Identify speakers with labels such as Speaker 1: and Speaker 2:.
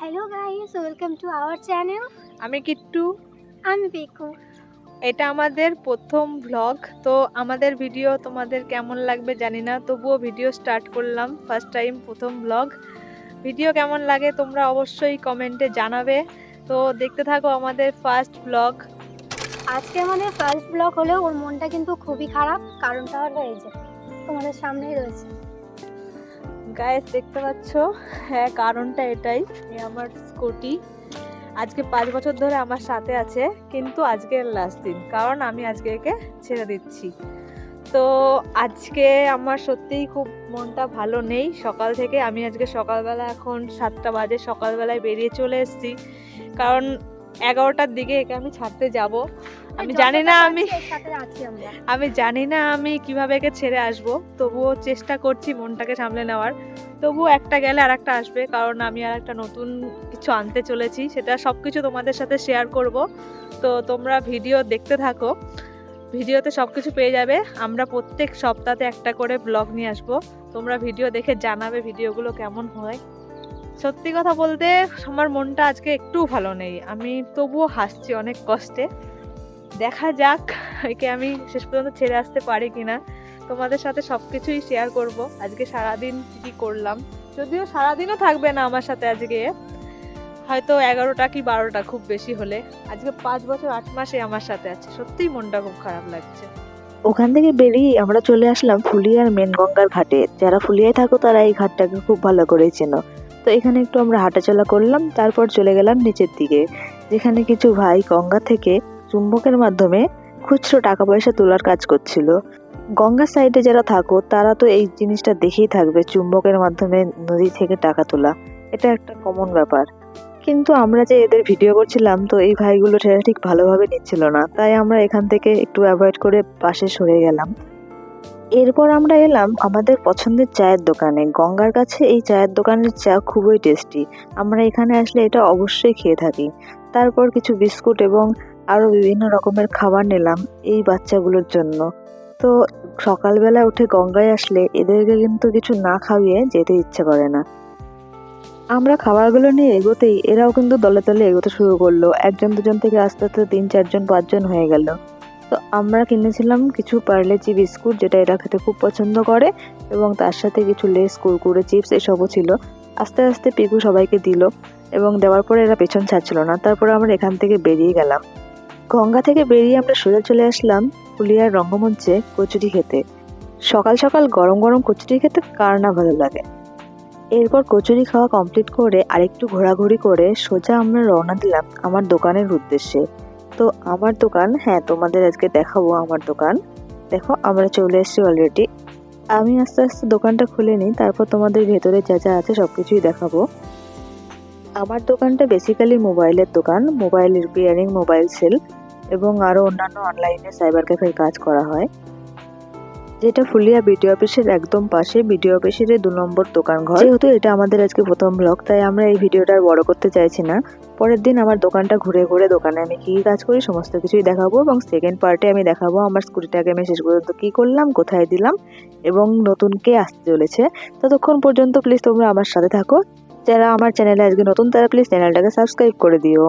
Speaker 1: Hello guys welcome to our channel
Speaker 2: আমি কিট্টু।
Speaker 1: আমি পিকু
Speaker 2: এটা আমাদের প্রথম ভ্লগ তো আমাদের ভিডিও তোমাদের কেমন লাগবে জানি না তবুও ভিডিও স্টার্ট করলাম ফার্স্ট টাইম প্রথম ভ্লগ ভিডিও কেমন লাগে তোমরা অবশ্যই কমেন্টে জানাবে। তো দেখতে থাকো আমাদের ফার্স্ট ব্লগ
Speaker 1: আজকে আমাদের ফার্স্ট ব্লগ হলেও ওর মনটা কিন্তু খুবই খারাপ কারণটা হলো এই যে তোমাদের সামনেই রয়েছে।
Speaker 2: গায়ে দেখতে পাচ্ছ? হ্যাঁ কারণটা এটাই। আমার স্কুটি আজকে পাঁচ বছর ধরে আমার সাথে আছে, কিন্তু আজকে লাস্ট দিন। কারণ আমি আজকে একে ছেড়ে দিচ্ছি। তো আজকে আমার সত্যিই খুব মনটা ভালো নেই। সকাল থেকে আমি আজকে সকালবেলা এখন সাতটা বাজে, সকালবেলায় বেরিয়ে চলে এসেছি। কারণ এগারোটার দিকে একে আমি ছাড়তে যাব। আমি জানি না আমি আমি জানি না আমি কীভাবে একে ছেড়ে আসব তবুও চেষ্টা করছি মনটাকে সামলে নেওয়ার। তবুও একটা গেলে আর একটা আসবে কারণ আমি আর একটা নতুন কিছু আনতে চলেছি সেটা সব কিছু তোমাদের সাথে শেয়ার করব। তো তোমরা ভিডিও দেখতে থাকো ভিডিওতে সব কিছু পেয়ে যাবে। আমরা প্রত্যেক সপ্তাহে একটা করে ব্লগ নিয়ে আসব। তোমরা ভিডিও দেখে জানাবে ভিডিওগুলো কেমন হয়। সত্যি কথা বলতে আমার মনটা আজকে একটু ভালো নেই। আমি তবুও হাসছি অনেক কষ্টে। দেখা যাক, একে আমি শেষ পর্যন্ত ছেড়ে আসতে পারি কিনা। তোমাদের সাথে সব কিছুই শেয়ার করব। আজকে সারাদিন কি করলাম? যদিও সারাদিনও থাকবে না আমার সাথে আজকে। হয়তো এগারোটা কি বারোটা খুব বেশি হলে। আজকে পাঁচ বছর, আট মাসে আমার সাথে আছে। সত্যিই মনটা খুব খারাপ লাগছে।
Speaker 3: ওখান থেকে বেরিয়ে আমরা চলে আসলাম ফুলিয়ার মেন গঙ্গার ঘাটে। যারা ফুলিয়ায় থাকো তারা এই ঘাটটাকে খুব ভালো করে চেনো। তো এখানে একটু আমরা হাঁটাচলা করলাম, তারপর চলে গেলাম নিচের দিকে, যেখানে কিছু ভাই গঙ্গা থেকে চুম্বকের মাধ্যমে খুচরো টাকা পয়সা তোলার কাজ করছিল। গঙ্গার সাইডে যারা থাকো, তারা তো এই জিনিসটা দেখেই থাকবে, চুম্বকের মাধ্যমে নদী থেকে টাকা তোলা। এটা একটা কমন ব্যাপার। কিন্তু আমরা যে এদের ভিডিও করছিলাম, তো এই ভাইগুলো সেটা ঠিক ভালোভাবে নিচ্ছিল না। তাই আমরা এখান থেকে একটু অ্যাভয়েড করে পাশে সরে গেলাম। এরপর আমরা এলাম আমাদের পছন্দের চায়ের দোকানে। গঙ্গার কাছে এই চায়ের দোকানের চা খুবই টেস্টি আমরা এখানে আসলে এটা অবশ্যই খেয়ে থাকি। তারপর কিছু বিস্কুট এবং আরও বিভিন্ন রকমের খাবার নিলাম এই বাচ্চাগুলোর জন্য। তো সকালবেলা উঠে গঙ্গায় আসলে এদেরকে কিন্তু কিছু না খাইয়ে যেতে ইচ্ছে করে না। আমরা খাবারগুলো নিয়ে এগোতেই এরাও কিন্তু দলে দলে এগোতে শুরু করল। একজন দুজন থেকে আস্তে আস্তে তিন, চারজন, পাঁচজন হয়ে গেল। তো আমরা কিনেছিলাম কিছু পার্লেজি বিস্কুট, যেটা এরা খেতে খুব পছন্দ করে, এবং তার সাথে কিছু লেস, কুরকুরে চিপস, এসবও ছিল। আস্তে আস্তে পিকু সবাইকে দিল, এবং দেওয়ার পরে এরা পেছন ছাড়ছিল না। তারপরে আমরা এখান থেকে বেরিয়ে গেলাম। গঙ্গা থেকে বেরিয়ে আমরা সোজা চলে আসলাম পুলিয়ার রঙ্গমঞ্চে কচুরি খেতে। সকাল সকাল গরম গরম কচুরি খেতে কার না ভালো লাগে। এরপর কচুরি খাওয়া কমপ্লিট করে আরেকটু ঘোরাঘুরি করে সোজা আমরা রওনা দিলাম আমার দোকানের উদ্দেশ্যে। তো আমার দোকান হ্যাঁ তোমাদের আজকে দেখাবো আমার দোকান। দেখো, আমরা চলে এসেছি অলরেডি আমি আস্তে আস্তে দোকানটা খুলে নিই, তারপর তোমাদের ভেতরে যা যা আছে সব কিছুই দেখাবো। আমার দোকানটা বেসিক্যালি মোবাইলের দোকান, মোবাইল রিপেয়ারিং মোবাইল সেল এবং আরও অন্যান্য অনলাইনে সাইবার ক্যাফের কাজ করা হয়। যেটা ফুলিয়া বিডিও অফিসের একদম পাশে। বিডিও অফিসের দু নম্বর দোকান ঘর। যেহেতু এটা আমাদের আজকে প্রথম ব্লগ তাই আমরা এই ভিডিওটা আর বড় করতে চাইছি না। পরের দিন আমার দোকানটা ঘুরে ঘুরে দোকানে আমি কি কাজ করি সমস্ত কিছুই দেখাবো এবং সেকেন্ড পার্টে আমি দেখাবো আমার স্কুটিটাকে আমি শেষ পর্যন্ত কী করলাম, কোথায় দিলাম এবং নতুন কে আসতে চলেছে। ততক্ষণ পর্যন্ত প্লিজ তোমরা আমার সাথে থাকো। যারা আমার চ্যানেলে আজকে নতুন, তারা প্লিজ চ্যানেলটাকে সাবস্ক্রাইব করে দিও।